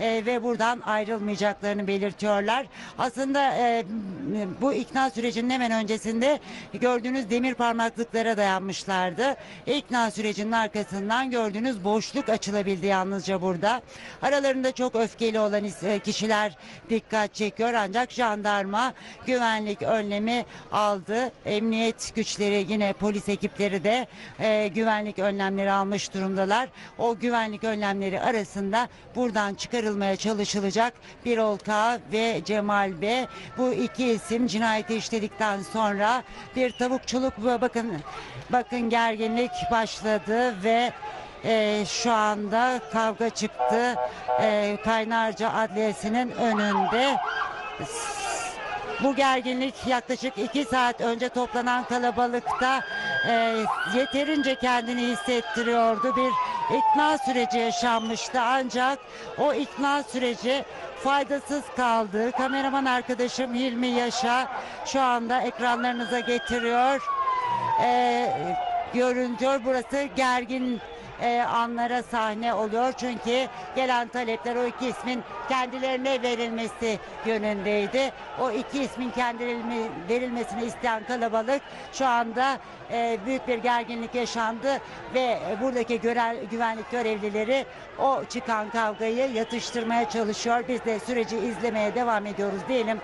e, ve buradan ayrılmayacaklarını belirtiyorlar. Aslında e, bu ikna sürecinin hemen öncesinde gördüğünüz demir parmaklıklara dayanmışlardı. İkna sürecinin arkasından gördüğünüz boşluk açılabildi yalnızca burada. Aralarında çok öfkeli olan e, kişiler dikkat çekiyor ancak jandarma güvenlik önlemi aldı. Emniyet güçleri yine polis ekipleri de e, güvenlik önlemleri almış durumdalar. O güvenlik önlemleri arasında buradan çıkarılmaya çalışılacak Birol K ve Cemal B. Bu iki isim cinayeti işledikten sonra bir tavukçuluk bakın bakın gerginlik başladı ve e, şu anda kavga çıktı. E, Kaynarca Adliyesi'nin önünde. Bu gerginlik yaklaşık iki saat önce toplanan kalabalıkta e, yeterince kendini hissettiriyordu. Bir ikna süreci yaşanmıştı ancak o ikna süreci faydasız kaldı. Kameraman arkadaşım Hilmi Yaşa şu anda ekranlarınıza getiriyor. E, görünüyor burası gergin e, anlara sahne oluyor. Çünkü gelen talepler o iki ismin kendilerine verilmesi yönündeydi. O iki ismin kendilerine verilmesini isteyen kalabalık şu anda e, büyük bir gerginlik yaşandı ve buradaki görev, güvenlik görevlileri o çıkan kavgayı yatıştırmaya çalışıyor. Biz de süreci izlemeye devam ediyoruz diyelim.